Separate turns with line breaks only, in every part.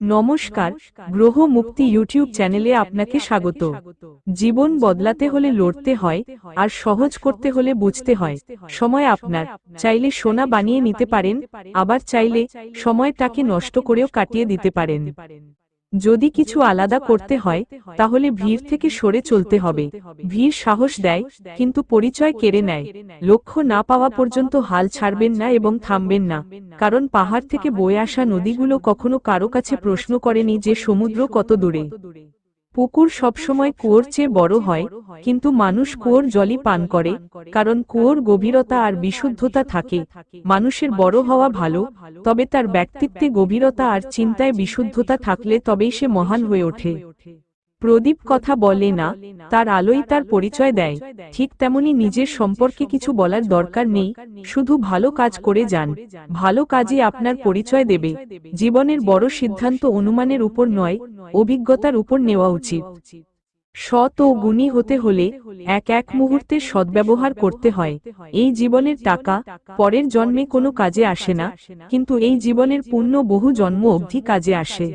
নমস্কার, গ্রহ মুক্তি ইউটিউব চ্যানেলে আপনাকে স্বাগত। জীবন বদলাতে হলে লড়তে হয়, আর সহজ করতে হলে বুঝতে হয়। সময় আপনার। চাইলে সোনা বানিয়ে নিতে পারেন, আবার চাইলে সময়টাকে নষ্ট করেও কাটিয়ে দিতে পারেন। যদি কিছু আলাদা করতে হয় তাহলে ভিড় থেকে সরে চলতে হবে। ভিড় সাহস দেয় কিন্তু পরিচয় কেড়ে নেয়। লক্ষ্য না পাওয়া পর্যন্ত হাল ছাড়বেন না এবং থামবেন না। কারণ পাহাড় থেকে বয়ে আসা নদীগুলো কখনো কারও কাছে প্রশ্ন করেনি যে সমুদ্র কত দূরে। পুকুর সবসময় কুয়োর চেয়ে বড় হয়, কিন্তু মানুষ কুয়োর জলই পান করে, কারণ কুয়োর গভীরতা আর বিশুদ্ধতা থাকে। মানুষের বড় হওয়া ভালো, তবে তার ব্যক্তিত্বে গভীরতা আর চিন্তায় বিশুদ্ধতা থাকলে তবেই সে মহান হয়ে ওঠে। প্রদীপ কথা বলে না, তার আলোই তার পরিচয় দেয়। ঠিক তেমনি নিজের সম্পর্কে কিছু বলার দরকার নেই, শুধু ভালো কাজ করে যান। ভালো কাজই আপনার পরিচয় দেবে। জীবনের বড় সিদ্ধান্ত অনুমানের উপর নয় অভিজ্ঞতার উপর নেওয়া উচিত। সৎ ও গুণী হতে হলে এক এক মুহূর্তে সদ্ব্যবহার করতে হয়। এই জীবনের টাকা পরের জন্মে কোনো কাজে আসে না, কিন্তু এই জীবনের পুণ্য বহু জন্ম অবধি কাজে আসে।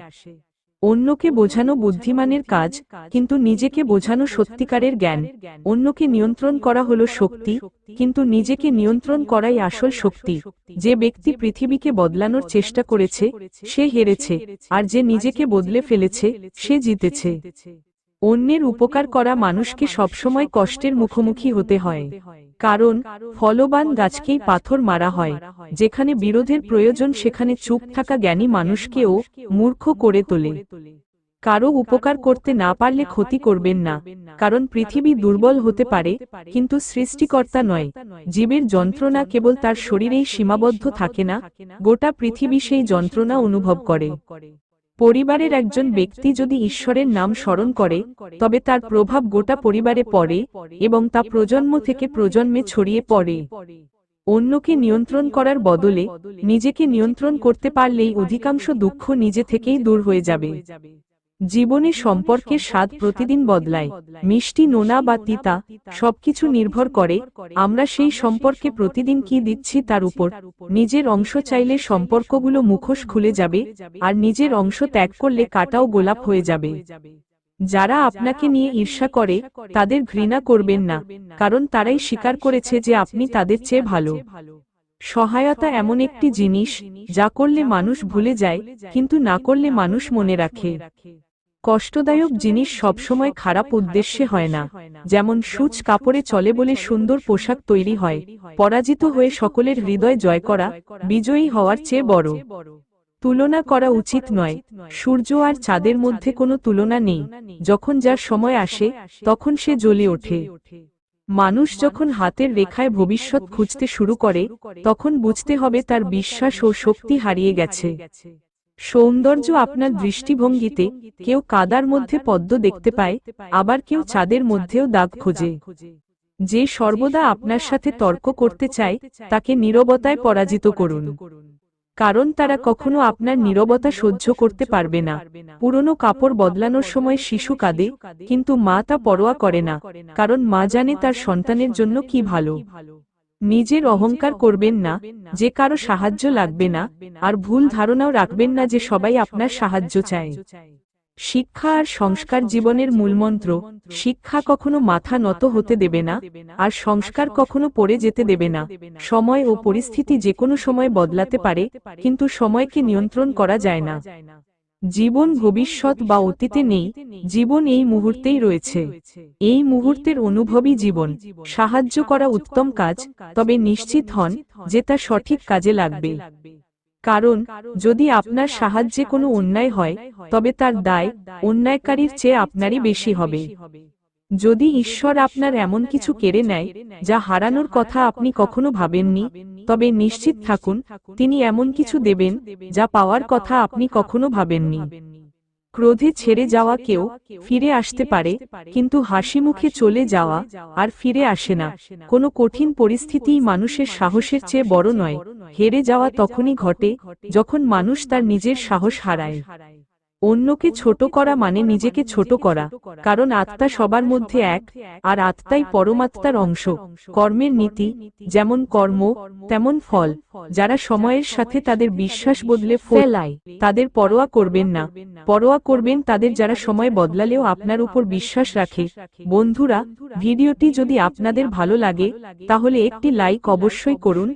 অন্যকে বোঝানো বুদ্ধিমানের কাজ, কিন্তু নিজেকে বোঝানো সত্যিকারের জ্ঞান। অন্যকে নিয়ন্ত্রণ করা হলো শক্তি, কিন্তু নিজেকে নিয়ন্ত্রণ করাই আসল শক্তি। যে ব্যক্তি পৃথিবীকে বদলানোর চেষ্টা করেছে, সে হেরেছে, আর যে নিজেকে বদলে ফেলেছে, সে জিতেছে। অন্যের উপকার করা মানুষকে সবসময় কষ্টের মুখোমুখি হতে হয়। কারণ, ফলবান গাছকেই পাথর মারা হয়। যেখানে বিরোধের প্রয়োজন, সেখানে চুপ থাকা জ্ঞানী মানুষকেও মূর্খ করে তোলে। কারও উপকার করতে না পারলে ক্ষতি করবেন না। কারণ পৃথিবী দুর্বল হতে পারে, কিন্তু সৃষ্টিকর্তা নয়। জীবের যন্ত্রণা কেবল তার শরীরেই সীমাবদ্ধ থাকে না, গোটা পৃথিবী সেই যন্ত্রণা অনুভব করে। পরিবারের একজন ব্যক্তি যদি ঈশ্বরের নাম স্মরণ করে, তবে তার প্রভাব গোটা পরিবারে পড়ে এবং তা প্রজন্ম থেকে প্রজন্মে ছড়িয়ে পড়ে। অন্যকে নিয়ন্ত্রণ করার বদলে নিজেকে নিয়ন্ত্রণ করতে পারলেই অধিকাংশ দুঃখ নিজে থেকেই দূর হয়ে যাবে। জীবনে সম্পর্কের স্বাদ প্রতিদিন বদলায়। মিষ্টি নোনা বা তিতা সবকিছু নির্ভর করে। আমরা সেই সম্পর্কে প্রতিদিন কি দিচ্ছি তার উপর? নিজের অংশ চাইলে সম্পর্কগুলো মুখোশ খুলে যাবে আর নিজের অংশ ত্যাগ করলে কাটাও গোলাপ হয়ে যাবে। যারা আপনাকে নিয়ে ঈর্ষা করে তাদের ঘৃণা করবেন না কারণ তারাই স্বীকার করেছে যে আপনি তাদের চেয়ে ভালো। সহায়তা এমন একটি জিনিস যা করলে মানুষ ভুলে যায় কিন্তু না করলে মানুষ মনে রাখে কষ্টদায়ক জিনিস সবসময় খারাপ উদ্দেশ্যে হয় না। যেমন সূচ কাপড়ে চলে বলে সুন্দর পোশাক তৈরি হয়, পরাজিত হয়ে সকলের হৃদয় জয় করা, বিজয়ী হওয়ার চেয়ে বড়। তুলনা করা উচিত নয়, সূর্য আর চাঁদের মধ্যে কোনো তুলনা নেই, যখন যার সময় আসে, তখন সে জ্বলে ওঠে। মানুষ যখন হাতের রেখায় ভবিষ্যৎ খুঁজতে শুরু করে, তখন বুঝতে হবে তার বিশ্বাস ও শক্তি হারিয়ে গেছে। সৌন্দর্য আপনার দৃষ্টিভঙ্গিতে কেউ কাদার মধ্যে পদ্ম দেখতে পায়, আবার কেউ চাঁদের মধ্যেও দাগ খোঁজে। যে সর্বদা আপনার সাথে তর্ক করতে চায়, তাকে নীরবতায় পরাজিত করুন। কারণ তারা কখনো আপনার নীরবতা সহ্য করতে পারবে না। পুরনো কাপড় বদলানোর সময় শিশু কাঁদে, কিন্তু মা তা পরোয়া করে না, কারণ মা জানে তার সন্তানের জন্য কি ভালো। নিজের অহংকার করবেন না, যে কারও সাহায্য লাগবে না, আর ভুল ধারণাও রাখবেন না যে সবাই আপনার সাহায্য চায়। শিক্ষা আর সংস্কার জীবনের মূলমন্ত্র শিক্ষা কখনো মাথা নত হতে দেবে না, আর সংস্কার কখনো পড়ে যেতে দেবে না। সময় ও পরিস্থিতি যে কোনো সময় বদলাতে পারে, কিন্তু সময়কে নিয়ন্ত্রণ করা যায় না। জীবন ভবিষ্যৎ বা অতীতে নেই, জীবন এই মুহূর্তেই রয়েছে। এই মুহূর্তের অনুভবই জীবন। সাহায্য করা উত্তম কাজ, তবে নিশ্চিত হন যে তা সঠিক কাজে লাগবে। কারণ, যদি আপনার সাহায্যে কোনো অন্যায় হয়, তবে তার দায় অন্যায়কারীর চেয়ে আপনারই বেশি হবে। যদি ঈশ্বর আপনার এমন কিছু কেড়ে নেয়, যা হারানোর কথা আপনি কখনো ভাবেননি, তবে নিশ্চিত থাকুন, তিনি এমন কিছু দেবেন, যা পাওয়ার কথা আপনি কখনো ভাবেননি। ক্রোধে ছেড়ে যাওয়া কেউ ফিরে আসতে পারে, কিন্তু হাসি মুখে চলে যাওয়া আর ফিরে আসে না। কোনো কঠিন পরিস্থিতিই মানুষের সাহসের চেয়ে বড় নয়। হেরে যাওয়া তখনই ঘটে, যখন মানুষ তার নিজের সাহস হারায়। অন্যকে ছোট করা মানে নিজেকে ছোট করা কারণ আত্মা সবার মধ্যে এক আর আত্মাই পরমাত্মার অংশ। কর্মের নীতি যেমন কর্ম তেমন ফল। যারা সময়ের সাথে তাদের বিশ্বাস বদলে ফেলায় তাদের পরোয়া করবেন না। পরোয়া করবেন তাদের যারা সময় বদলালেও আপনার উপর বিশ্বাস রাখে। বন্ধুরা ভিডিওটি যদি আপনাদের ভালো লাগে তাহলে একটি লাইক অবশ্যই করুন।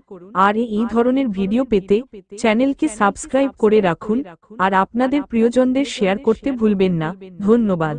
আর এই ধরনের ভিডিও পেতে চ্যানেলকে সাবস্ক্রাইব করে রাখুন আর আপনাদের বন্ধুদের শেয়ার করতে ভুলবেন না। ধন্যবাদ।